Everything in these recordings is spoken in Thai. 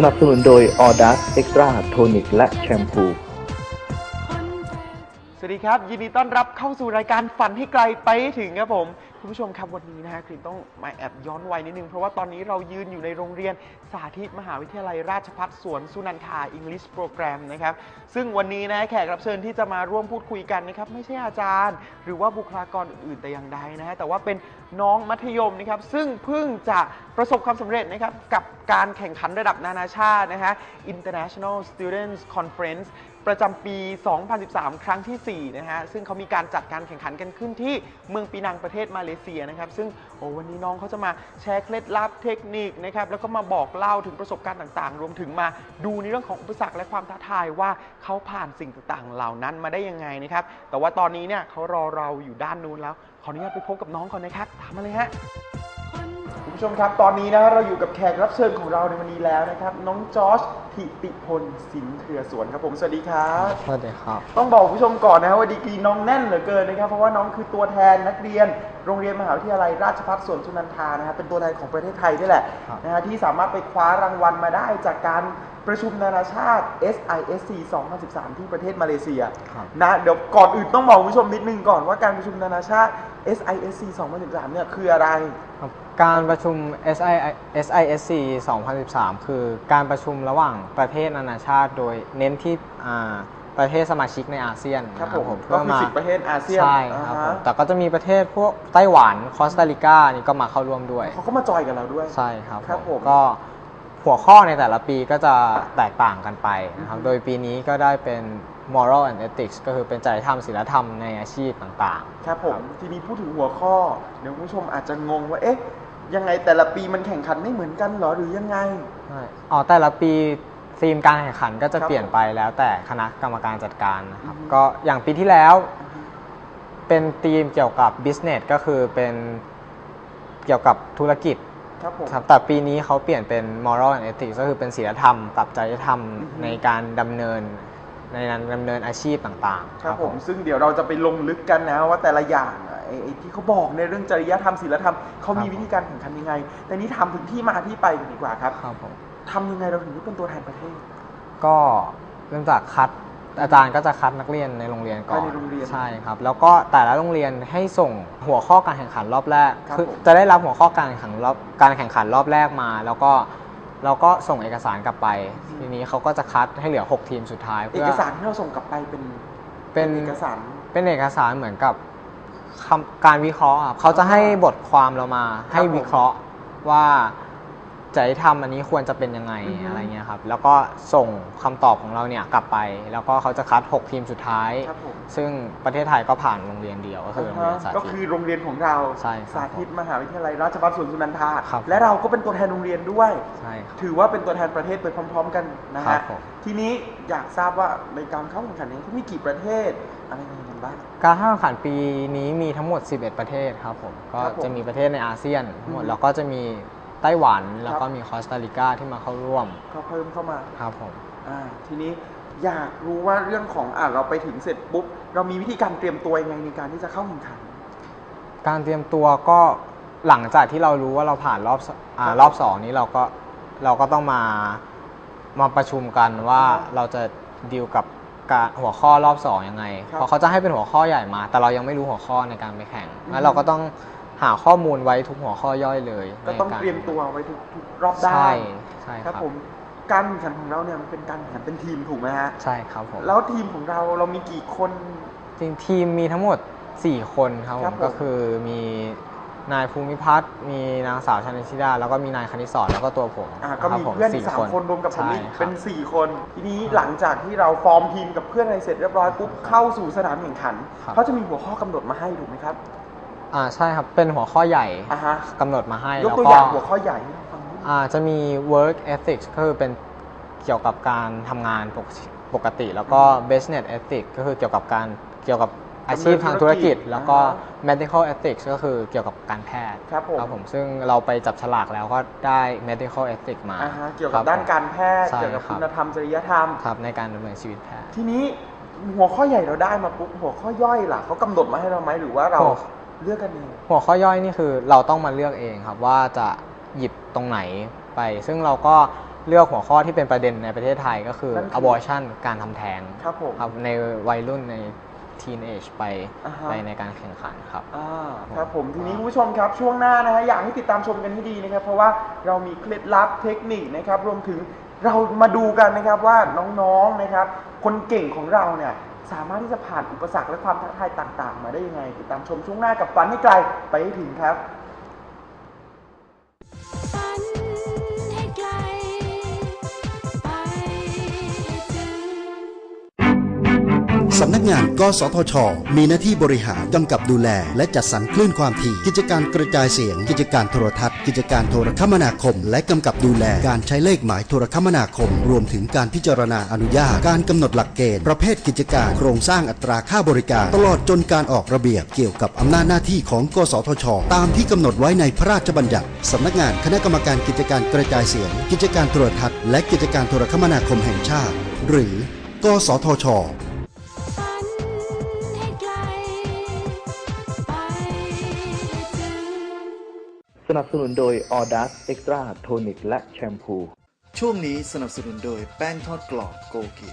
สนับสนุนโดย a u d a s Extra Tonic และแชมพู สวัสดีครับ ยินดีต้อนรับเข้าสู่รายการฝันให้ไกลไปให้ถึงครับผม คุณผู้ชมครับวันนี้นะฮะคลินต้องมาแอบย้อนวัยนิดนึง เพราะว่าตอนนี้เรายืนอยู่ในโรงเรียนสาธิตมหาวิทยาลัยราชภัฏสวนสุนันทา English Program นะครับ ซึ่งวันนี้นะแขกรับเชิญที่จะมาร่วมพูดคุยกันนะครับไม่ใช่อาจารย์ หรือว่าบุคลากรอื่นแต่อย่างใดนะฮะแต่ว่าเป็นน้องมัธยมนะครับซึ่งเพิ่งจะประสบความสำเร็จนะครับกับการแข่งขันระดับนานาชาตินะฮะ International Students Conference ประจำปี 2013 ครั้งทีสี่ 4 นะฮะ ซึ่งเขามีการจัดการแข่งขันกันขึ้นที่เมืองปีนังประเทศมาเลเซียนะครับ ซึ่งโอ้วันนี้น้องเขาจะมาแชร์เคล็ดลับเทคนิคนะครับ แล้วก็มาบอกเล่าถึงประสบการณ์ต่างๆ รวมถึงมาดูในเรื่องของอุปสรรคและความท้าทายว่าเขาผ่านสิ่งต่างๆ เหล่านั้นมาได้ยังไงนะครับ แต่ว่าตอนนี้เนี่ยเขารอเราอยู่ด้านนู้นแล้ว ขออนุญาตไปพบกับน้องก่อนนะครับตามมาเลยฮะ ผู้ชมครับ ตอนนี้นะเราอยู่กับแขกรับเชิญของเราในวันนี้แล้วนะครับ น้องจอร์จทิติพลสินเครือสวนครับผมสวัสดีครับ สวัสดีครับ ต้องบอกคุณผู้ชมก่อนนะครับว่าดีกรีน้องแน่นเหลือเกินนะครับ เพราะว่าน้องคือตัวแทนนักเรียน โรงเรียนมหาวิทยาลัยราชภัฏสวนสุนันทานะครับเป็นตัวแทนของประเทศไทยนี่แหละครับนะฮะที่สามารถไปคว้ารางวัลมาได้จากการประชุมนานาชาติ SISC 2013 ที่ประเทศมาเลเซียครับนะเดี๋ยวก่อนอื่นต้องบอกคุณผู้ชมนิดนึงก่อนว่าการประชุมนานาชาติ SISC 2013 เนี่ยคืออะไรครับ การประชุม SI SISC 2013 คือการประชุมระหว่างประเทศนานาชาติ โดยเน้นที่อ่าประเทศสมาชิกในอาเซียนครับนะผมเพื่ก็คือมาสิบประเทศอาเซียนใช่ครับอ่าผฮะมแต่ก็จะมีประเทศพวกไต้หวันคอสตาริกานี่ก็มาเข้าร่วมด้วยเขาก็มาจอยกับเราด้วยใช่ครับครับผมก็หัวข้อในแต่ละปีก็จะแตกต่างกันไปนะครับอือฮึโดยปีนี้ก็ได้เป็น moral and ethics ก็คือเป็นจริยธรรมศีลธรรมในอาชีพต่างๆ ครับผม ทีนี้พูดถึงหัวข้อ เดี๋ยวคุณผู้ชมอาจจะงงว่า เอ๊ะ ยังไงแต่ละปีมันแข่งขันไม่เหมือนกันเหรอหรือยังไง ใช่อ๋อแต่ละปีธีมการแข่งขันก็จะครับเปลี่ยนไปแล้วแต่คณะกรรมการจัดการนะครับ อือฮึ ก็อย่างปีที่แล้ว เป็นธีมเกี่ยวกับ business ก็คือเป็นเกี่ยวกับธุรกิจครับผม ครับแต่ปีนี้เขาเปลี่ยนเป็น moral and ethics ก็คือเป็นศีลธรรมกับจริยธรรมอือฮึ ในการดำเนินในการดำเนินอาชีพต่างๆ ครับผมซึ่งเดี๋ยวเราจะไปลงลึกกันนะว่าแต่ละอย่างอะ ไอ้ไอ้ที่เขาบอกในเรื่องจริยธรรมศีลธรรมเขามีครับผมวิธีการแข่งขันยังไง แต่นี้ทำถึงที่มาที่ไปกันดีกว่าครับครับผมทำยังไงเราถึงได้เป็นตัวแทนประเทศ ก็เริ่มจากคัดอาจารย์ก็จะคัดนักเรียนในโรงเรียนก่อนภายในโรงเรียนใช่ครับ แล้วก็แต่ละโรงเรียนให้ส่งหัวข้อการแข่งขันรอบแรกครับคือผมจะได้รับหัวข้อการแข่งขันรอบการแข่งขันรอบแรกมา แล้วก็เราก็ส่งเอกสารกลับไป ทีนี้เขาก็จะคัดให้เหลือ 6 ทีมสุดท้ายเอเพื่อกสารที่เราส่งกลับไปเป็นเป็นเอกสารเป็นเอกสารเหมือนกับ คำการวิเคราะห์ครับเขาจะให้บทความเรามา ให้วิเคราะห์ว่า จริยธรรมอันนี้ควรจะเป็นยังไงอือฮึ อะไรเงี้ยครับ แล้วก็ส่งคำตอบของเราเนี่ยกลับไป แล้วก็เขาจะคัด 6 ทีมสุดท้าย ครับผมซึ่งประเทศไทยก็ผ่านโรงเรียนเดียวก็คือโรงเรียนสาก็ธิคือตโรงเรียนของเราใช่ครับสาธิตมหาวิทยาลัยราชภัฏสวนสุนันทา ครับ และเราก็เป็นตัวแทนโรงเรียนด้วย ใช่ครับ ถือว่าเป็นตัวแทนประเทศไปพร้อม ๆ กันนะครัฮะบผม ทีนี้อยากทราบว่าในการเข้าแข่งขันนี้เขามีกี่ประเทศอะไรยังไงกันบ้าง การแข่งขันปีนี้มีทั้งหมด 11 ประเทศครับผม ก็ครับผมจะมีประเทศในอาเซียนทั้งหมด อืม แล้วก็จะมี ไต้หวันแล้วคก็รับมีคอสตาริกาที่มาเข้าร่วมก็เพิ่มเข้ามาครับผมอ่าทีนี้อยากรู้ว่าเรื่องของอ่าเราไปถึงเสร็จปุ๊บเรามีวิธีการเตรียมตัวยังไงในการที่จะเข้าแข่งขัน การเตรียมตัวก็หลังจากที่เรารู้ว่าเราผ่านรอบสอ่าครับรอบสองนี้เราก็เราก็ต้องมามาประชุมกันว่าครับเราจะดีลกับการหัวข้อรอบสองยังไงครับเพราะเขาจะให้เป็นหัวข้อใหญ่มา แต่เรายังไม่รู้หัวข้อในการไปแข่งอืมแล้วเราก็ต้อง หาข้อมูลไว้ทุกหัวข้อย่อยเลยก็ต้องในาเตรียมตัวไว้ทุกทุกรอบด้าใช่นใช่คครัรับบผมการแข่งขันของเราเนี่ยมันเป็นการแข่งขันเป็นทีมถูกไหมฮะใช่ครับผม แล้วทีมของเราเรามีกี่คน จริงทีมมีทั้งหมด 4 คนครับผครับมผม ก็คือมีนายภูมิพัฒน์มีนางสาวชนิชิดา แล้วก็มีนายคณิตศรแล้วก็ตัวผมอ่าก็ครับมีผมเพื่อนอีสี่กสามคนรวมกับผมอีกใช่ครับเป็น4คน ทีนี้หลังจากที่เราฟอร์มทีมกับเพื่อนอะไรเสร็จเรียบร้อยปุ๊บเข้าสู่สนามแข่งขันครับ เขาจะมีหัวข้อกำหนดมาให้ถูกไหมครับ อ่าใช่ครับ เป็นหัวข้อใหญ่อ่าฮะกำหนดมาให้ยกแล้วตัวก็อย่างหัวข้อใหญ่ให้เราฟังนิดนึงอ่าจะมี work ethics ก็คือเป็นเกี่ยวกับการทำงานปกติปกติ แล้วก็ business ethics ก็คือเกี่ยวกับการเกี่ยวกับอาชีพทางธุรกิจ แล้วก็ medical ethics ก็คือเกี่ยวกับการแพทย์ครับผมผมซึ่งเราไปจับฉลากแล้วก็ได้ medical ethics มาอ่าฮะเกี่ยวคกับบด้านผมการแพทย์ใช่เกี่ยวกับครับคุณธรรมจริยธรรม ครับในการดำเนินชีวิตแพทย์ ทีนี้หัวข้อใหญ่เราได้มาปุ๊บหัวข้อย่อยล่ะเขากำหนดมาให้เราไหมหรือว่าเราโอ้ เลือกกันเองหัวข้อย่อยนี่คือเราต้องมาเลือกเองครับว่าจะหยิบตรงไหนไป ซึ่งเราก็เลือกหัวข้อที่เป็นประเด็นในประเทศไทยก็คือ นั่นคือ abortion การทำแท้งครับผม ครับในวัยรุ่นใน teenage ไปอ่าฮะ ไปในการแข่งขันครับ อ่าครับผมทีนี้คุณผู้ชมครับช่วงหน้านะฮะอยากให้ติดตามชมกันให้ดีนะครับ เพราะว่าเรามีเคล็ดลับเทคนิคนะครับ รวมถึงเรามาดูกันนะครับว่าน้องๆนะครับ คนเก่งของเราเนี่ย สามารถที่จะผ่านอุปสรรคและความท้าทายต่าง ๆ มาได้ยังไง ติดตามชมช่วงหน้ากับฝันให้ไกลไปให้ถึงครับ สำนักงาน กสทช มีหน้าที่บริหารกำกับดูแล และจัดสรรคลื่นความถี่ กิจการกระจายเสียง กิจการโทรทัศน์ กิจการโทรคมนาคม และกำกับดูแลการใช้เลขหมายโทรคมนาคม รวมถึงการพิจารณาอนุญาต การกำหนดหลักเกณฑ์ ประเภทกิจการโครงสร้างอัตราค่าบริการ ตลอดจนการออกระเบียบเกี่ยวกับอำนาจหน้าที่ของ กสทช ตามที่กำหนดไว้ในพระราชบัญญัติสำนักงานคณะกรรมการกิจการกระจายเสียง กิจการโทรทัศน์และกิจการโทรคมนาคมแห่งชาติ หรือ กสทช สนับสนุนโดย a u d a s Extra Tonic และแชมพู ช่วงนี้สนับสนุนโดยแป้งทอดกรอบโกกิ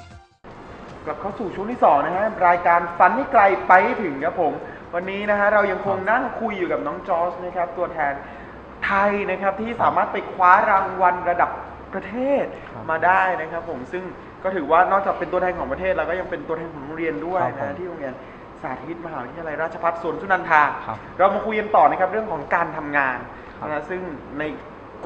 กลับเข้าสู่ช่วงที่สองนะฮะ รายการฝันให้ไกลไปให้ถึงครับผม วันนี้นะฮะ เรายังคงนั่งคุยอยู่กับน้องจอร์จนะครับ ตัวแทนไทยนะครับ ที่สามารถไปคว้ารางวัลระดับประเทศครับมาได้นะครับผมซึ่งก็ถือว่านอกจากเป็นตัวแทนของประเทศแล้วก็ยังเป็นตัวแทนของโรงเรียนด้วยครับผนะมฮะที่โรงเรียนสาธิตมหาวิทยาลัยราชภัฏสวนสุนันทาครับเรามาคุยกันต่อนะครับเรื่องของการทำงาน ครับนะฮะซึ่งใน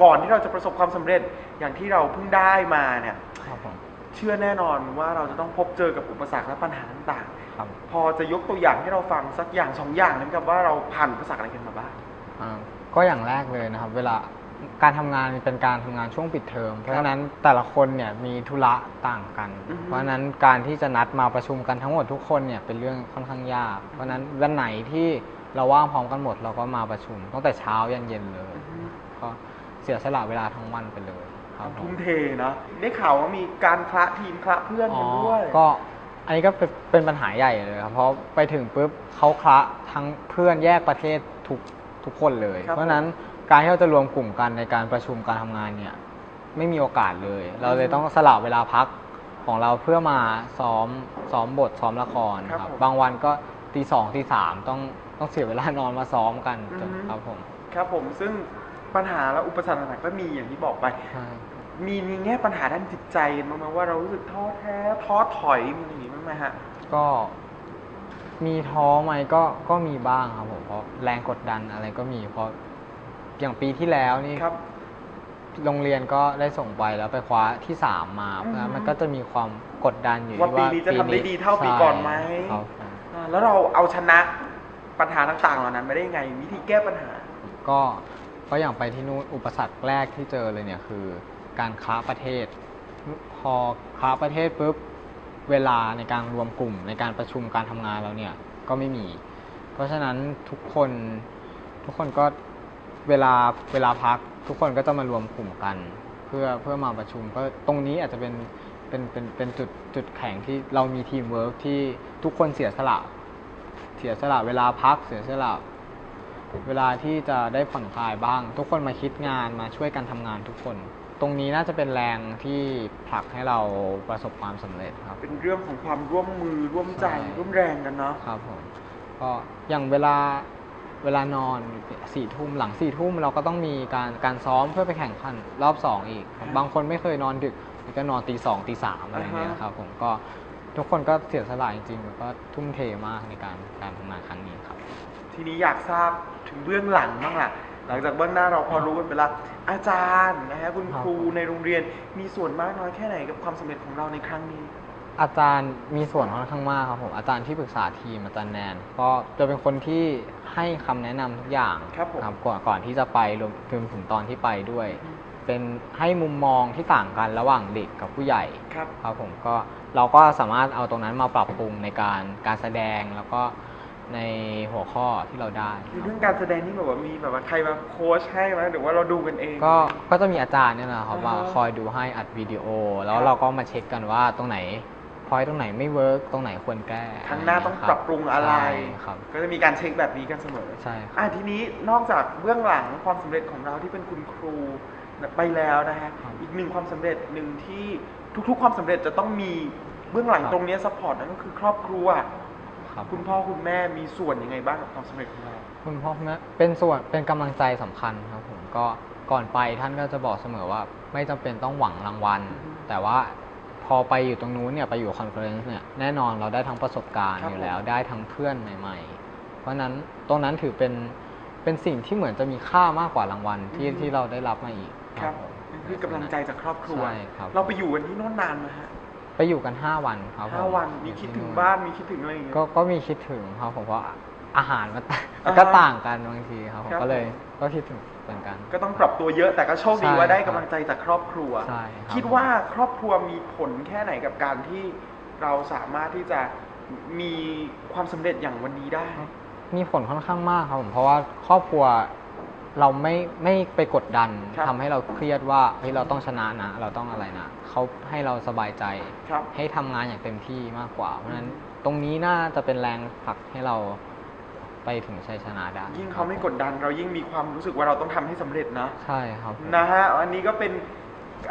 ก่อนที่เราจะประสบความสำเร็จอย่างที่เราเพิ่งได้มาเนี่ย ครับผมเชื่อแน่นอนว่าเราจะต้องพบเจอกับอุปสรรคและปัญหาต่างครับๆ พอจะยกตัวอย่างให้เราฟังสักอย่างสองอย่างนะครับว่าเราผ่านอุปสรรคอะไรกันมาบ้าง อ่าก็อย่างแรกเลยนะครับ เวลาการทำงานเป็นการทำงานช่วงปิดเทอม เพราะฉะนั้นแต่ละคนเนี่ยมีธุระต่างกัน อือฮึ เพราะฉะนั้นการที่จะนัดมาประชุมกันทั้งหมดทุกคนเนี่ยเป็นเรื่องค่อนข้างยาก เพราะฉะนั้นวันไหนที่ เราว่างพร้อมกันหมดเราก็มาประชุมตั้งแต่เช้ายันเย็นเลย ก็เสียสละเวลาทั้งวันไปเลย ครับผทุ่มมเทเนาะได้ข่าวว่ามีการคละทีมคละเพื่อนกันด้วยก็อันนี้ก็เป็นเป็นปัญหาใหญ่เลยครับเพราะไปถึงปุ๊บเขาคละทั้งเพื่อนแยกประเทศทุกทุกคนเลยครับเพราะฉะนั้นการที่เราจะรวมกลุ่มกันในการประชุมการทำงานเนี่ยไม่มีโอกาสเลย เราเลยต้องสละเวลาพักของเราเพื่อมาซ้อมซ้อมบทซ้อมละครครับครับผมบางวันก็ตีสองตีสามต้อง ต้องเสียเวลานอนมาซ้อมกันอือฮึครับผมครับผมซึ่งปัญหาและอุปสรรคต่างๆก็มีอย่างที่บอกไป ใช่มีมีแง่ปัญหาด้านจิตใจบ้างไหมว่าเรารู้สึกท้อแท้ท้อถอยมีอะไรอย่างนี้บ้างไหมฮะ ก็มีท้อไหมก็ก็มีบ้างครับผมเพราะแรงกดดันอะไรก็มีเพราะอย่างปีที่แล้วนี่ ครับ โรงเรียนก็ได้ส่งไปแล้วไปคว้าที่สามมาอือฮึแล้วมันก็จะมีความกดดันอยู่ว่าที่ปีนี้จะทำได้ดีเท่าปีใช่ก่อนไหมครับผมอ่าแล้วเราเอาชนะ ปัญหาต่างๆเหล่านั้นมาได้ยังไง วิธีแก้ปัญหา ก็ก็อย่างไปที่นู้นอุปสรรคแรกที่เจอเลยเนี่ยคือการค้าประเทศ พอค้าประเทศปุ๊บเวลาในการรวมกลุ่มในการประชุมการทำงานเราเนี่ยก็ไม่มี เพราะฉะนั้นทุกคนทุกคนก็เวลาเวลาพักทุกคนก็จะมารวมกลุ่มกัน เพื่อเพื่อมาประชุมก็ตรงนี้อาจจะเป็นเป็นเป็นเป็นจุดจุดแข็งที่เรามีทีมเวิร์กที่ทุกคนเสียสละ เสียสละเวลาพักเสียสละเวลาที่จะได้ผ่อนคลายบ้าง ทุกคนมาคิดงานมาช่วยกันทำงานทุกคน ตรงนี้น่าจะเป็นแรงที่ผลักให้เราประสบความสำเร็จครับ เป็นเรื่องของความร่วมมือร่วมใจใช่ร่วมแรงกันเนาะครับผมก็อย่างเวลาเวลานอนสี่ทุ่มหลังสี่ทุ่มเราก็ต้องมีการการซ้อมเพื่อไปแข่งขันรอบสองอีกครับบางคนไม่เคยนอนดึกก็นอนตีสองตีสามอะไรเงี้ยครับผมก็ ทุกคนก็เสียสละจริงๆแล้วก็ทุ่มเทมากในการการทำงานครั้งนี้ครับ ทีนี้อยากทราบถึงเบื้องหลังบ้างล่ะ หลังจากเบื้องหน้าเราพอรู้กันไปแล้วอาจารย์นะฮะคุณครูในโรงเรียนมีส่วนมากน้อยแค่ไหนกับความสำเร็จของเราในครั้งนี้ อาจารย์มีส่วนค่อนข้างมากครับผมอาจารย์ที่ปรึกษาทีมอาจารย์แนนก็จะเป็นคนที่ให้คำแนะนำทุกอย่างครับผมก่อนก่อนที่จะไปรวมรวมถึงตอนที่ไปด้วย เป็นให้มุมมองที่ต่างกันระหว่างเด็กกับผู้ใหญ่ครับ ครับผมก็เราก็สามารถเอาตรงนั้นมาปรับปรุงในการการแสดงแล้วก็ในหัวข้อที่เราได้เรื่องการแสดงนี่แบบว่ามีแบบว่าใครมาโค้ชให้ไหมหรือว่าเราดูกันเอง ก็ก็จะมีอาจารย์เนี่ยนะครับอ่าฮะว่าคอยดูให้อัดวิดีโอ แล้ควรับ เราก็มาเช็คกันว่าตรงไหนพอยตรงไหนไม่เวิร์กตรงไหนควรแก้ครั้งหน้าต้องคบปรับปรุงอะไร ใช่ครับ ก็จะมีการเช็คแบบนี้กันเสมอ ใช่ครับ อะทีนี้นอกจากเบื้องหลังความสำเร็จของเราที่เป็นคุณครู ไปแล้วนะฮะครับอีกหนึ่งความสำเร็จหนึ่งที่ทุกๆ ความสำเร็จจะต้องมีเบื้องหลังครับ ตรงเนี้ซัพพอร์ตนั่นก็คือครอบครัว ครับคุณพ่อคุณแม่มีส่วนยังไงบ้างกับความสำเร็จของเรา คุณพ่อคุณแม่เป็นส่วนเป็นกำลังใจสำคัญครับผมก็ก่อนไปท่านก็จะบอกเสมอว่าไม่จำเป็นต้องหวังรางวัล อือฮึแต่ว่าพอไปอยู่ตรงนู้นเนี่ยไปอยู่คอนเฟอเรนซ์เนี่ยแน่นอนเราได้ทั้งประสบการณ์ครับ อยู่แล้วผมได้ทั้งเพื่อนใหม่ ๆ เพราะฉะนั้นตรงนั้นถือเป็นเป็นสิ่งที่เหมือนจะมีค่ามากกว่ารางวัลที่ที่เราได้รับมาอีก ครับผมนั่นคือกำลังใจจากครอบครัว ใช่ครับ เราไปอยู่กันที่โน่นนานไหมฮะไปอยู่กัน 5 วันครับผมห้าวันมีคิดถึงบ้านมีคิดถึงอะไรอย่างเงี้ย ก็ก็มีคิดถึงครับผมเพราะอาหารมันอ่าฮะก็ต่างกันบางทีครับผมครับ ก็เลยผมก็คิดถึงเหมือนกัน ก็ต้องปรับตัวเยอะแต่ก็โชคดีใช่ว่าได้ครักำบลังใจจากครอบครัว ใช่ครับคิดว่าครอบครัวมีผลแค่ไหนกับการที่เราสามารถที่จะมีความสำเร็จอย่างวันนี้ได้ มีผลค่อนข้างมากครับผมเพราะว่าครอบครัว เราไม่ไม่ไปกดดันครับทำให้เราเครียดว่าเฮ้ยเราต้องชนะนะ เราต้องอะไรนะเขาให้เราสบายใจ ครับ ให้ทำงานอย่างเต็มที่มากกว่า เพราะฉะนั้นตรงนี้น่าจะเป็นแรงผลักให้เราไปถึงชัยชนะได้ยิ่งเขาไม่กดดัน เรายิ่งมีความรู้สึกว่าเราต้องทำให้สำเร็จนะ ใช่ครับผม นะฮะ อันนี้ก็เป็น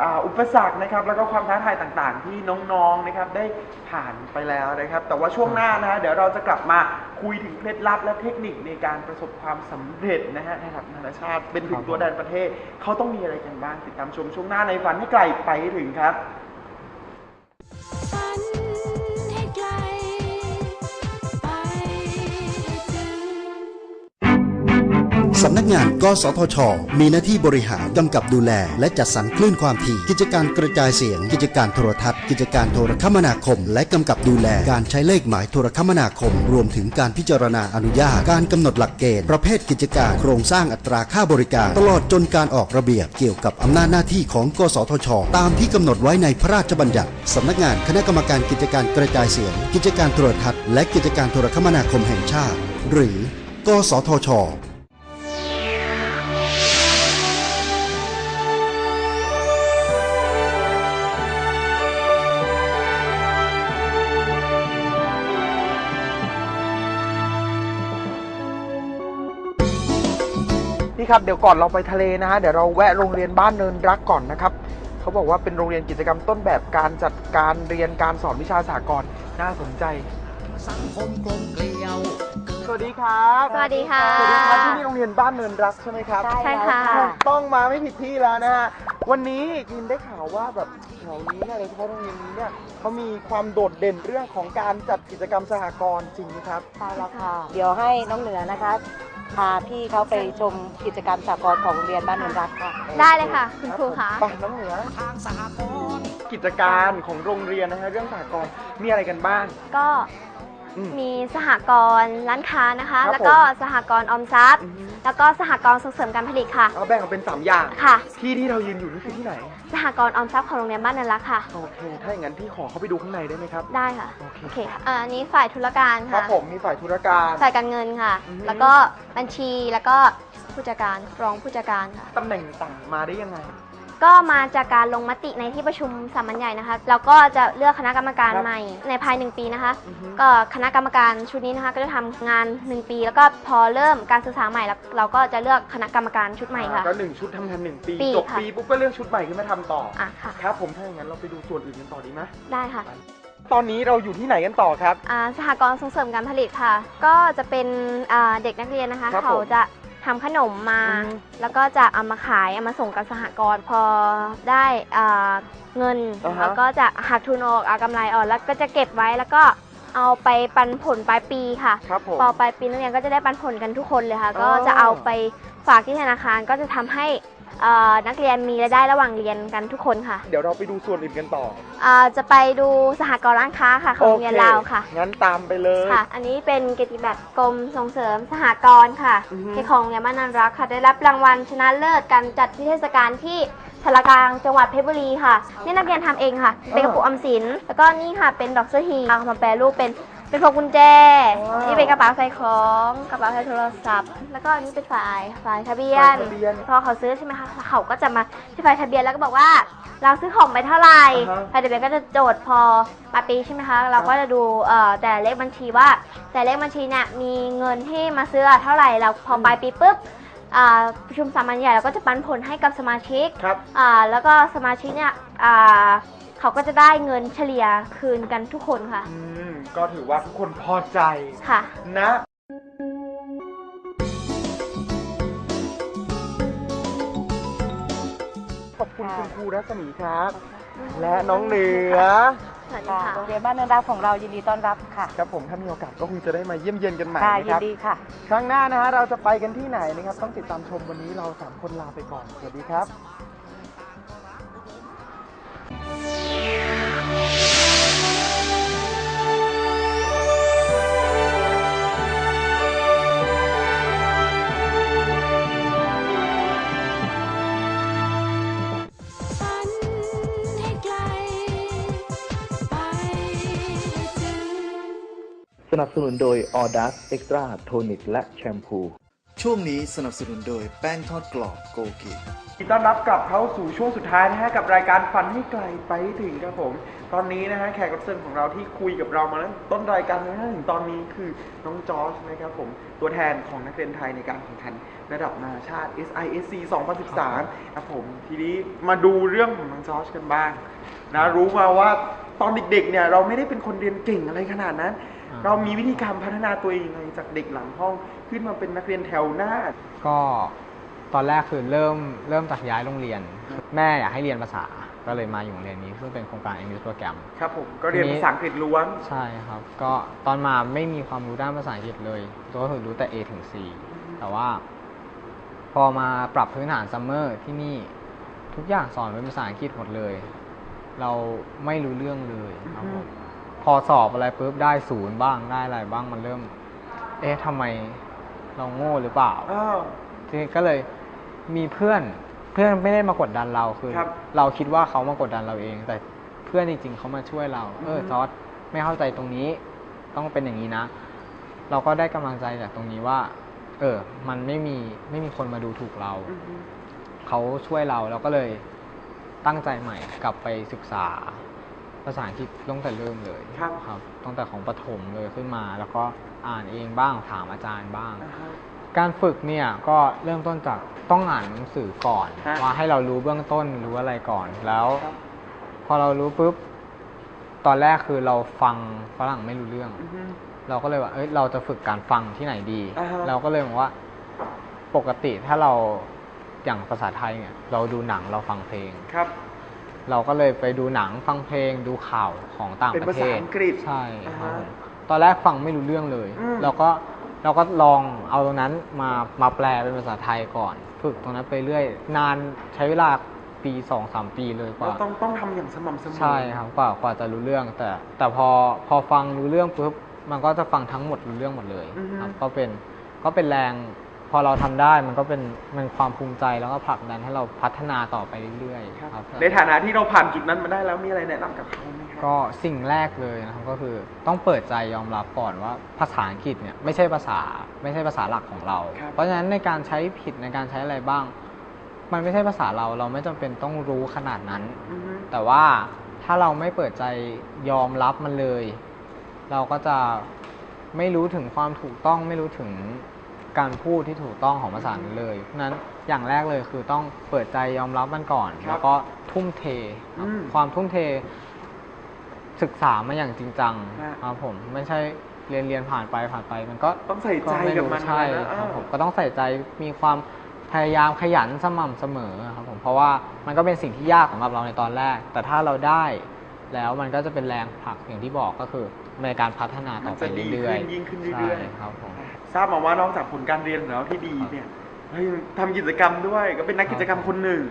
อ่าอุปสรรคนะครับแล้วก็ความท้าทายต่างๆ ที่น้องๆนะครับได้ผ่านไปแล้วนะครับ แต่ว่าช่วงหน้านะฮะเดี๋ยวเราจะกลับมาคุยถึงเคล็ดลับและเทคนิคในการประสบความสำเร็จนะฮะในระดับนานาชาติเป็นถึงตัวแดนประเทศเขาต้องมีอะไรกันบ้างติดตามชมช่วงหน้าในฝันให้ไกลไปให้ถึงครับ สำนักงาน กสทช มีหน้าที่บริหารกำกับดูแล และจัดสรรคลื่นความถี่ กิจการกระจายเสียง กิจการโทรทัศน์ กิจการโทรคมนาคม และกำกับดูแลการใช้เลขหมายโทรคมนาคม รวมถึงการพิจารณาอนุญาต การกำหนดหลักเกณฑ์ ประเภทกิจการโครงสร้างอัตราค่าบริการ ตลอดจนการออกระเบียบเกี่ยวกับอำนาจหน้าที่ของ กสทช ตามที่กำหนดไว้ในพระราชบัญญัติสำนักงานคณะกรรมการกิจการกระจายเสียง กิจการโทรทัศน์ และกิจการโทรคมนาคมแห่งชาติ หรือ กสทช ครับเดี๋ยวก่อนเราไปทะเลนะฮะเดี๋ยวเราแวะโรงเรียนบ้านเนินรักก่อนนะครับเขาบอกว่าเป็นโรงเรียนกิจกรรมต้นแบบการจัดการเรียนการสอนวิชาสากลน่าสนใจสวัสดีครับสวัสดีค่ะสวัสดีครับที่นี่โรงเรียนบ้านเนินรักใช่ไหมครับใช่ค่ะถูกต้องมาไม่ผิดที่แล้วนะฮะวันนี้ยินได้ข่าวว่าแบบแถวนี้เนี่ยโดยเฉพาะโรงเรียนนี้เนี่ยเขามีความโดดเด่นเรื่องของการจัดกิจกรรมสหกรณ์จริงไหมครับใช่แล้วค่ะ เดี๋ยวให้น้องเหนือนะคะ พาพี่เขาไปชมกิจกรรมสากลของโรงเรียนบ้านนนรักค่ะ ได้เลยค่ะ คุณครูคะไปน้องเหนือกิจการของโรงเรียนนะฮะเรื่องสหกรณ์มีอะไรกันบ้างก็อื มมีสหกรณ์ร้านค้านะคะ ครับแล้วก็ผมสหกรณ์ออมทรัพย์ อือฮึ แล้วก็สหกรณ์ส่งเสริมการผลิตค่ะเอาแบ่งออกเป็น 3 อย่าง ค่ะ ที่ที่เรายืนอยู่นี่คือที่ไหน สหกรณ์ออมทรัพย์ของโรงเรียนบ้านนันรักค่ะ โอเค ถ้าอย่างนั้นพี่ขอเข้าไปดูข้างในได้ไหมครับ ได้ค่ะ โอเค โอเคค่ะอ่าอันนี้ฝ่ายธุรการครัค่ะ บผมมีฝ่ายธุรการ ฝ่ายการเงินค่ะ อือฮึแล้วก็บัญชี แล้วก็ผู้จัดการ รองผู้จัดการค่ะ ตำแหน่งต่างมาได้ยังไง ก็มาจากการลงมติในที่ประชุมสามัญใหญ่นะคะแล้วก็จะเลือกคณะกรรมการครับใหม่ในภายหนึ่งปีนะคะ อือฮึ ก็คณะกรรมการชุดนี้นะคะก็จะทำงาน 1 ปี แล้วก็พอเริ่มการศึกษาใหม่แล้วเราก็จะเลือกคณะกรรมการชุดใหม่ค่ะอ่าก็หนึ่งชุดทำงานหนึ่งปีปีจบค่ะ ปีปุ๊บก็เลือกชุดใหม่ขึ้นมาทำต่อออะค่ะ ครับผมถ้าอย่างนั้นเราไปดูส่วนอื่นกันต่อดีไหมได้ค่ะ ตอนนี้เราอยู่ที่ไหนกันต่อครับ อ่าสหกรณ์ส่งเสริมการผลิตค่ะ ก็จะเป็นอ่าเด็กนักเรียนนะคะ ครับเขาผมจะ ทำขนมมา อือฮึแล้วก็จะเอามาขายเอามาส่งกับสหกรณ์พอได้อ่าเงินอ่าฮะ แล้วก็จะหักทุนออกเอากำไรออกแล้วก็จะเก็บไว้แล้วก็เอาเอาไปปันผลปลายปีค่ะ ครับผม พอปลายปีนักเรียนก็จะได้ปันผลกันทุกคนเลยค่ะ อ๋อ ก็จะเอาไปฝากที่ธนาคารก็จะทำให้ เอ่อนักเรียนมีรายได้ระหว่างเรียนกันทุกคนค่ะเดี๋ยวเราไปดูส่วนอื่นกันต่อเอ่อจะไปดูสหกรณ์ร้านค้าค่ะของโรงเรียนเราค่ะ งั้นตามไปเลย ค่ะ อันนี้เป็นเกียรติบัตรกรมส่งเสริมสหกรณ์ค่ะอือฮึ ที่ของโรงเรียนบ้านนันรักค่ะ ได้รับรางวัลชนะเลิศการจัดนิทรรศการที่สารกลางจังหวัดเพชรบุรีค่ะ นี่นักเรียนทำเองค่ะ เป็นกระปุกออมสิน แล้วก็นี่ค่ะเป็นดอกเสื้อทีเอามาแปรรูปเป็น เป็นพวงกุญแจ นี่เป็นกระเป๋าใส่ของ กระเป๋าใส่โทรศัพท์ แล้วก็อันนี้เป็นฝ่ายฝ่ายทะเบียนฝ่ายทะเบียน พอเขาซื้อใช่ไหมคะ เขาก็จะมาที่ฝ่ายทะเบียนแล้วก็บอกว่า เราซื้อของไปเท่าไหร่อ่าฮะฝ่ายทะเบียนก็จะโจทย์พอปลายปีใช่ไหมคะ เราก็จะดูเอ่อแต่เลขบัญชีว่า แต่เลขบัญชีเนี่ยมีเงินที่มาซื้อเท่าไหร่ เราพอปลายปีปุ๊บ อ่าประชุมสามัญใหญ่เราก็จะปันผลให้กับสมาชิกครับ อ่าแล้วก็สมาชิกเนี่ยอ่าเขาก็จะได้เงินเฉลี่ยคืนกันทุกคนค่ะ อืม ก็ถือว่าทุกคนพอใจค่ะ นะ ขอบคุณคุณครูรัศมีครับ และน้องเหนือสวัสดี ค่ะ ค่ะโรงเรียนบ้านเนินรักของเรายินดีต้อนรับค่ะครับผมถ้ามีโอกาสก็คงจะได้มาเยี่ยมเยียนกันใหม่ค่ะนะยิคนรับดีค่ะ ครั้งหน้านะฮะเราจะไปกันที่ไหนนะครับ ต้องติดตามชมวันนี้เราสามคนลาไปก่อน สวัสดีครับ สนับสนุนโดย a u d a s Extra Tonic และแชมพู ช่วงนี้สนับสนุนโดยแป้งทอดกรอบโกกิยินดีต้อนรับกลับเข้าสู่ช่วงสุดท้ายนะฮะกับรายการฝันให้ไกลไปให้ถึงครับผม ตอนนี้นะฮะแขกรับเชิญของเราที่คุยกับเรามาตั้งต้นรายการมาถึงตอนนี้คือน้องจอร์จนะครับผมตัวแทนของนักเรียนไทยในการแข่งขันระดับนานาชาติ SISC 2013ครับผมทีนี้มาดูเรื่องของน้องจอร์จกันบ้างนะรู้มาว่าตอนเด็กๆเนี่ยเราไม่ได้เป็นคนเรียนเก่งอะไรขนาดนั้นอ่า เรามีวิธีการพัฒนาตัวเองยังไงจากเด็กหลังห้องขึ้นมาเป็นนักเรียนแถวหน้า ก็ตอนแรกคือเริ่มเริ่มจากย้ายโรงเรียน แม่อยากให้เรียนภาษาก็เลยมาอยู่โรงเรียนนี้ซึ่งเป็นโครงการ English Program ครับผมก็เรียนทีนี้ภาษาอังกฤษล้วนใช่ครับ ก็ตอนมาไม่มีความรู้ด้านภาษาอังกฤษเลย ตัวก็คือรู้แต่ A ถึง C แต่ว่า พอมาปรับพื้นฐานซัมเมอร์ที่นี่ทุกอย่างสอนเป็นภาษาอังกฤษหมดเลย เราไม่รู้เรื่องเลยครับผม พอสอบอะไรปุ๊บได้ศูนย์บ้างได้อะไรบ้างมันเริ่ม เอ๊ะทำไมเราโง่หรือเปล่าอ้าว ทีนี้ก็เลยมีเพื่อนเพื่อนไม่ได้มากดดันเราคือ ครับเราคิดว่าเขามากดดันเราเอง แต่เพื่อนจริงๆเขามาช่วยเรา เอออือฮึจอร์ดไม่เข้าใจตรงนี้ ต้องเป็นอย่างนี้นะ เราก็ได้กำลังใจจากตรงนี้ว่า เออ มันไม่มีไม่มีคนมาดูถูกเรา อือฮึเขาช่วยเราเราก็เลยตั้งใจใหม่กลับไปศึกษาภาษาอังกฤษตั้งแต่เริ่มเลยครับ ครับตั้งแต่ของประถมเลยขึ้นมา แล้วก็อ่านเองบ้างถามอาจารย์บ้าง อ่าฮะ การฝึกเนี่ยก็เริ่มต้นจากต้องอ่านหนังสือก่อนฮะว่าให้เรารู้เบื้องต้นรู้อะไรก่อนแล้ว ครับพอเรารู้ปุ๊บตอนแรกคือเราฟังฝรั่งไม่รู้เรื่องอือฮึเราก็เลยว่าเอ้ยเราจะฝึกการฟังที่ไหนดี อ่าฮะ เราก็เลยบอกว่าปกติถ้าเราอย่างภาษาไทยเนี่ย เราดูหนังเราฟังเพลง ครับ เราก็เลยไปดูหนังฟังเพลงดูข่าวของต่างเป็นประเทศภาษาอังกฤษ ใช่อ่าครับฮะผมตอนแรกฟังไม่รู้เรื่องเลย อืม เราก็เราก็ลองเอาตรงนั้นมามาแปลเป็นภาษาไทยก่อน ฝึกตรงนั้นไปเรื่อย นานใช้เวลาปีสองสามปีเลยกเราว่า ต้องต้องทำอย่างสม่ำเสมอ ใช่ครับกว่ากว่าจะรู้เรื่องแต่ แต่พอพอฟังรู้เรื่องปุ๊บมันก็จะฟังทั้งหมดรู้เรื่องหมดเลยอือฮึ ครับก็เป็นก็เป็นแรง พอเราทำได้มันก็เป็นมันความภูมิใจแล้วก็ผลักดันให้เราพัฒนาต่อไปเรื่อยครับๆครับ ในฐานะที่เราผ่านจุดนั้นมาได้แล้วมีอะไรแนะนำกับเขาไหมครับ ก็สิ่งแรกเลยนะครับก็คือต้องเปิดใจยอมรับก่อนว่าภาษาอังกฤษเนี่ยไม่ใช่ภาษาไม่ใช่ภาษาหลักของเรา ครับ เพราะฉะนั้นในการใช้ผิดในการใช้อะไรบ้าง มันไม่ใช่ภาษาเราเราไม่จำเป็นต้องรู้ขนาดนั้น อือฮึแต่ว่าถ้าเราไม่เปิดใจยอมรับมันเลย เราก็จะไม่รู้ถึงความถูกต้องไม่รู้ถึง การพูดที่ถูกต้องของภาษานั้นเลยเพราะฉะนั้นอย่างแรกเลยคือต้องเปิดใจยอมรับมันก่อนครับแล้วก็ทุ่มเทครับอืมความทุ่มเท ศึกษามาอย่างจริงจังฮะ ครับผมไม่ใช่เรียนเรียนผ่านไปผ่านไป มันก็ ต้องใส่ใจไม่กับรู้มันใช่นะครับอ้าวผมก็ต้องใส่ใจมีความพยายามขยันสม่ำเสมอครับผมเพราะว่ามันก็เป็นสิ่งที่ยากสำหรับเราในตอนแรก แต่ถ้าเราได้แล้วมันก็จะเป็นแรงผลักอย่างที่บอกก็คือในการพัฒนาต่อไปมันจะดีเรื่อยขึ้นๆยิ่งขึ้นเรื่อยๆ ใช่ครับผม ทราบมาว่านอกจากผลการเรียนของเราที่ดีเนี่ยเรายังทำกิจกรรมด้วย ก็เป็นนักกิจกรรมคนหนึ่ง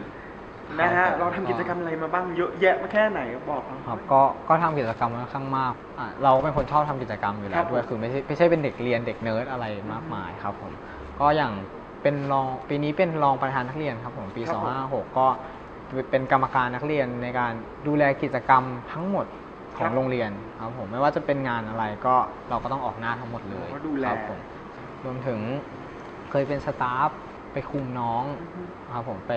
นะฮะครับเราทำกิจกรรมอะไรมาบ้างเยอะแยะมาแค่ไหนบอกเราครับก็ก็ทำกิจกรรมค่อนข้างมากอะเราเป็นคนชอบทำกิจกรรมอยู่แล้ครัวบด้วยคือไม่ใช่ไม่ใช่เป็นเด็กเรียนเด็กเนิร์ดอะไรมากมายครับผมก็อย่างเป็นรองปีนี้เป็นรองประธานนักเรียนครับผมปีครับผม256 ก็เป็นกรรมการนักเรียนในการดูแลกิจกรรมทั้งหมดขอครังบโรงเรียนครับผมไม่ว่าจะเป็นงานอะไรก็เราก็ต้องออกหน้าทั้งหมดเลยก็ดูแลครับผม รวมถึงเคยเป็นสตาฟไปคุมน้องครับผมไป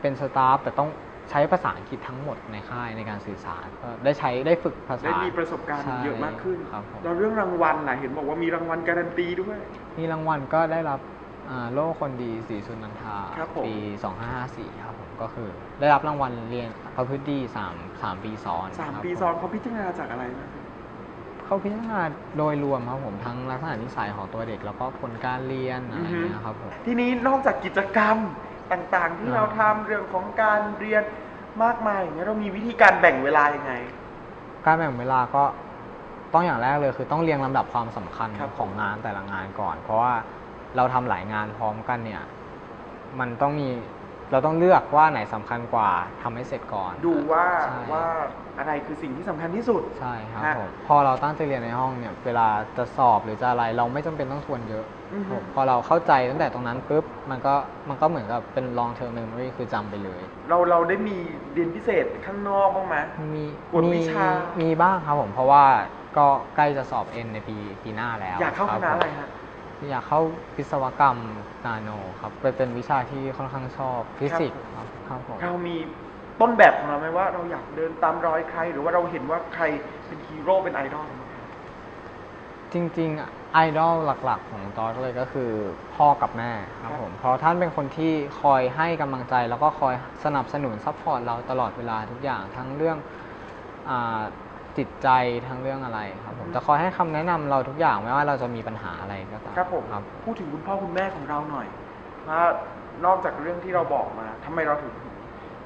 เป็นสตาฟแต่ต้องใช้ภาษาอังกฤษทั้งหมดในค่ายในการสื่อสารก็ได้ใช้ได้ฝึกภาษาได้มีประสบการณ์ใช่เยอะมากขึ้น ครับผมแล้วเรื่องรางวัลนะเห็นบอกว่ามีรางวัลการันตีด้วย มีรางวัลก็ได้รับอ่าโล่คนดีสีสุนันทาครับผม ปี 2554 ครับผมก็คือ ได้รับรางวัลเรียนประพฤติดี3 3ปีซ้อนสามครับปีผม ซ้อนเขาพิจารณาจากอะไรนะ เขาพิจารณาโดยรวมครับผมทั้งลักษณะนิสัยของตัวเด็กแล้วก็ผลการเรียนอะไรอย่างเงี้ยครับผม ทีนี้นอกจากกิจกรรมต่างๆ ที่อ่าเราทำเรื่องของการเรียนมากมายอย่างเงี้ยเรามีวิธีการแบ่งเวลายังไง การแบ่งเวลาก็ต้องอย่างแรกเลยคือต้องเรียงลำดับความสำคัญครับ ของงานแต่ละงานก่อน เพราะว่าเราทำหลายงานพร้อมกันเนี่ย มันต้องมี เราต้องเลือกว่าไหนสำคัญกว่าทำให้เสร็จก่อน ดูว่าใช่ ว่าอะไรคือสิ่งที่สำคัญที่สุด ใช่ครับฮะผมพอเราตั้งใจเรียนในห้องเนี่ยเวลาจะสอบหรือจะอะไรเราไม่จำเป็นต้องทวนเยอะอือฮึ ผมพอเราเข้าใจตั้งแต่ตรงนั้นปุ๊บมันก็มันก็เหมือนกับเป็น long term memory คือจำไปเลย เราเราได้มีเรียนพิเศษข้างนอกบ้างไหม มีกวดมีวิชามีบ้างครับผมเพราะว่าก็ใกล้จะสอบเอ็นในปีปีหน้าแล้วอยากเข้าคณะบผมอะไรฮะ อยากเข้าวิศวกรรมนาโนครับเป็นเป็นวิชาที่ค่อนข้างชอบฟิสิกส์ครับครับผมเรามีต้นแบบของเราไหมว่าเราอยากเดินตามรอยใคร หรือว่าเราเห็นว่าใครเป็นฮีโร่เป็นไอดอลจริงๆไอดอลหลัก ๆ ของจอร์จเลยก็คือพ่อกับแม่ครับผมเพราะท่านเป็นคนที่คอยให้กำลังใจ แล้วก็คอยสนับสนุนซัพพอร์ตเราตลอดเวลาทุกอย่างทั้งเรื่องอา จิตใจทั้งเรื่องอะไรครับผมจะคอยให้คำแนะนำเราทุกอย่างไม่ว่าเราจะมีปัญหาอะไรก็ตามครับผมครับพูดถึงคุณพ่อคุณแม่ของเราหน่อยว่านอกจากเรื่องที่เราบอกมาทำไมเราถึง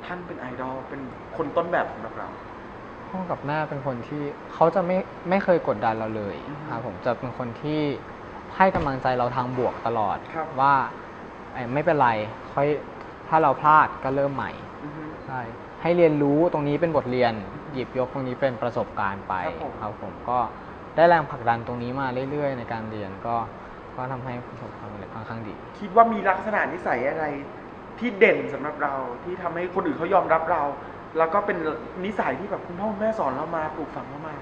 ท่านเป็นไอดอลเป็นคนต้นแบบสำหรับเรา พ่อกับแม่เป็นคนที่เขาจะไม่ไม่เคยกดดันเราเลยอือฮึครับผมจะเป็นคนที่ให้กำลังใจเราทางบวกตลอดครับ ว่าเอ้ยไม่เป็นไรค่อยถ้าเราพลาดก็เริ่มใหม่ อือฮึ ใช่ให้เรียนรู้ตรงนี้เป็นบทเรียน หยิบยกตรงนี้เป็นประสบการณ์ไปครับผมครับผมก็ได้แรงผลักดันตรงนี้มาเรื่อย ๆ ในการเรียนก็ก็ทำให้ประสบความสำเร็จค่อนข้างดี คิดว่ามีลักษณะนิสัยอะไรที่เด่นสำหรับเราที่ทำให้คนอื่นเขายอมรับเรา แล้วก็เป็นนิสัยที่แบบคุณพ่อคุณแม่สอนเรามาปลูกฝังเรามา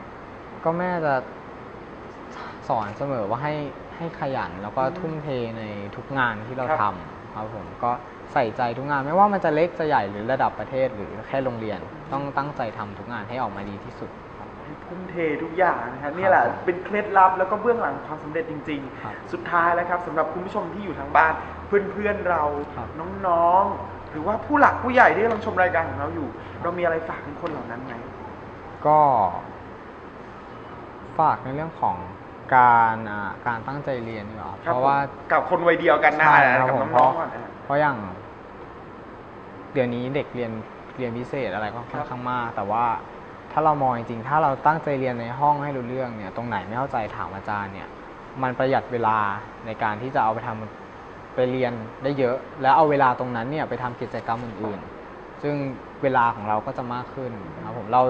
ก็แม่จะสอนเสมอว่าให้ให้ขยันแล้วก็อืมทุ่มเทในทุกงานที่เราครับทำ ครับผมก็ใส่ใจทุกงาน ไม่ว่ามันจะเล็กจะใหญ่หรือระดับประเทศหรือแค่โรงเรียนต้องตั้งใจทำทุกงานให้ออกมาดีที่สุดครับให้ทุ่มเททุกอย่างนะครับนี่แหละเป็นเคล็ดลับแล้วก็เบื้องหลังความสำเร็จจริงครับๆสุดท้ายแล้วครับสำหรับคุณผู้ชมที่อยู่ทางบ้าน เพื่อนๆเราครับน้องๆ หรือว่าผู้หลักผู้ใหญ่ที่กำลังชมรายการของเราอยู่ เรามีอะไรฝากถึงคนเหล่านั้นไหมก็ ฝากในเรื่องของ การอ่าการตั้งใจเรียนดีกว่าครับเพราะว่าผมกับคนวัยเดียวกันนะใช่ครับกับผมน้องๆก่อนนะ เพราะอย่าง เดี๋ยวนี้เด็กเรียนเรียนพิเศษอะไรก็ค่อนข้างมาก แต่ว่าถ้าเรามองจริงๆถ้าเราตั้งใจเรียนในห้องให้รู้เรื่องเนี่ย ตรงไหนไม่เข้าใจถามอาจารย์เนี่ย มันประหยัดเวลาในการที่จะเอาไปทำไปเรียนได้เยอะ แล้วเอาเวลาตรงนั้นเนี่ยไปทำกิจกรรมอื่นๆ ซึ่งเวลาของเราก็จะมากขึ้นนะครับผมเรา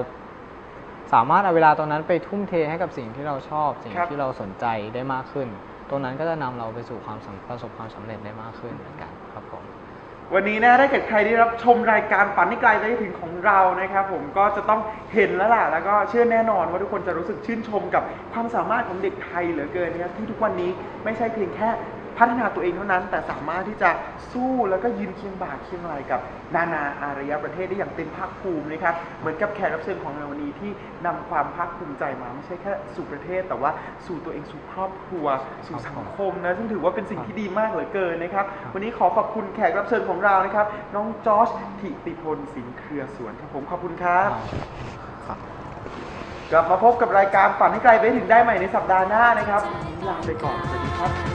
สามารถเอาเวลาตรงนั้นไปทุ่มเทให้กับสิ่งที่เราชอบ สิ่งครับที่เราสนใจได้มากขึ้น ตรงนั้นก็จะนำเราไปสู่ความสำประสบความสำเร็จได้มากขึ้นเหมือนกันครับผมวันนี้นะถ้าเกิดใครได้รับชมรายการฝันที่ไกลไปถึงของเรานะครับผมก็จะต้องเห็นแล้วล่ะแล้วก็เชื่อแน่นอนว่าทุกคนจะรู้สึกชื่นชมกับความสามารถของเด็กไทยเหลือเกินนะครับที่ทุกวันนี้ไม่ใช่เพียงแค่ พัฒนาตัวเองเท่านั้น แต่สามารถที่จะสู้แล้วก็ยืนเคียงบ่าเคียงไหลกับนานาอารยประเทศได้อย่างเต็มภาคภูมินะครับเหมือนกับแขกรับเชิญของเราวันนี้ที่นำความภาคภูมิใจมาไม่ใช่แค่สู่ประเทศ แต่ว่าสู่ตัวเองสู่ครอบครัว สู่สังคมนะซึ่งถือว่าเป็นสิ่งที่ดีมากเหลือเกินนะครับวันนี้ขอขอบคุณแขกรับเชิญของเรานะครับน้องจอร์จทิติพลสินเครือสวนครับผมขอบคุณครับกลับมาพบกับรายการฝันให้ไกลไปถึงได้ใหม่ในสัปดาห์หน้านะครับวันนี้ลาไปก่อนสวัสดีครับ